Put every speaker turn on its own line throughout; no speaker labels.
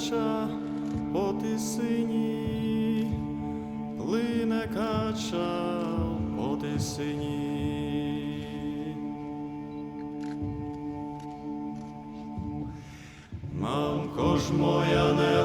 кача по тисині, плине кача по тисині. Мамко ж моя не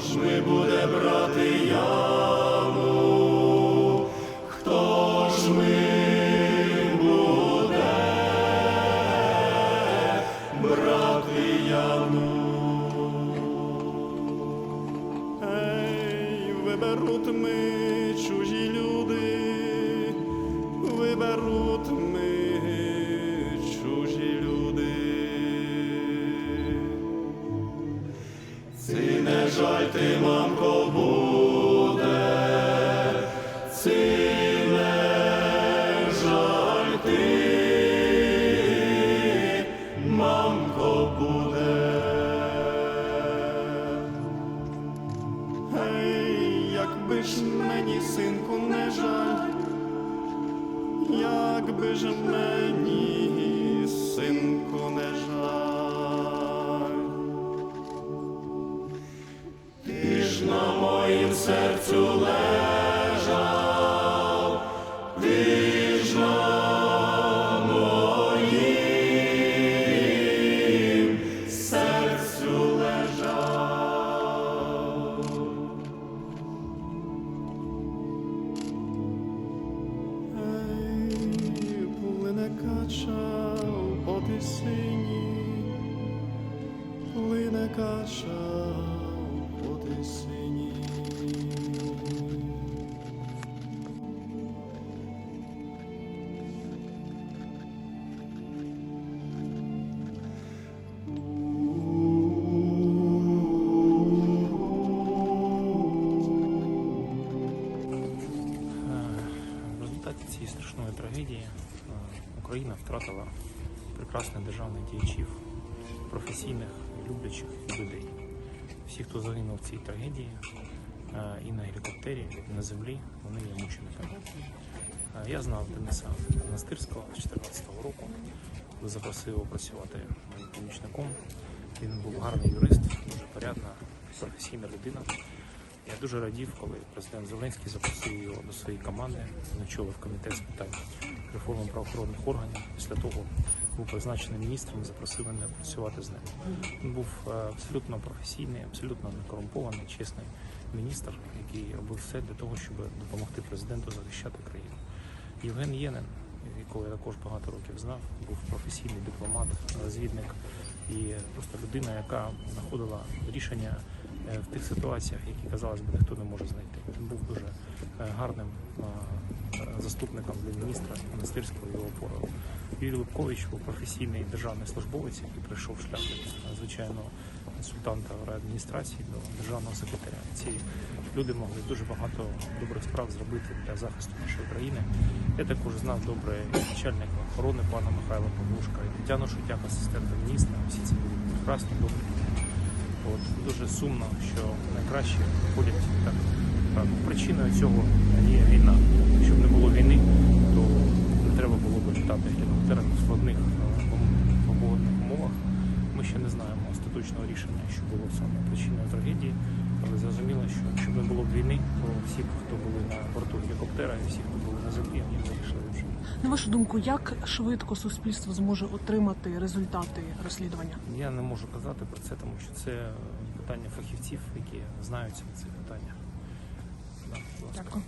ж ми буде брати яму? Хто ж ми буде брати яму? Ей, виберуть ми ти, мамко, буде, ці не жаль ти, мамко, буде. Якби ж мені, синку, не жаль, якби ж мені, синку, не жаль. Серцю лежав, ти моїм серцю лежав. Ей, плине кача по тисині, плине кача по
Україна втратила прекрасних державних діячів, професійних, люблячих людей. Всі, хто загинув в цій трагедії, е, і на гелікоптері, і на землі, вони є мучениками. Е, Я знав Дениса Монастирського з 2014 року, запросив його працювати моїм помічником. Він був гарний юрист, дуже порядна, професійна людина. Я дуже радів, коли президент Зеленський запросив його до своєї команди, очолив комітет з питань реформи правоохоронних органів. Після того був призначений міністром і запросив мене працювати з ним. Він був е, абсолютно професійний, абсолютно некорумпований, чесний міністр, який робив все для того, щоб допомогти президенту захищати країну. Євген Єнин, якого я також багато років знав, був професійний дипломат, розвідник і просто людина, яка знаходила рішення в тих ситуаціях, які казалось би ніхто не може знайти. Він був дуже е, гарним е, заступником для міністра монастирського його опору. Юрій Лубкович був професійний державний службовець, який пройшов шлях від звичайного консультанта адміністрації до державного секретаря. Ці люди могли дуже багато добрих справ зробити для захисту нашої країни. Я також знав добре начальника охорони пана Михайла Павлушка, і Тетяну Шутяк, асистента міністра. Всі ці були прекрасні, добрі. От дуже сумно, що найкраще ходять так. Причиною цього є війна. Якщо б не було війни, то не треба було б літати гелікоптером в складних е, погодних умовах. Ми ще не знаємо остаточного рішення, що було саме причиною трагедії, Але зрозуміло, що щоб не було б війни, то всі, хто були на борту гелікоптера, і всі, хто були на землі, вони вирішили вже.
На вашу думку, як швидко суспільство зможе отримати результати розслідування?
Я не можу казати про це, тому що це питання фахівців, які знаються на питання. питаннях. Да.
Дякую.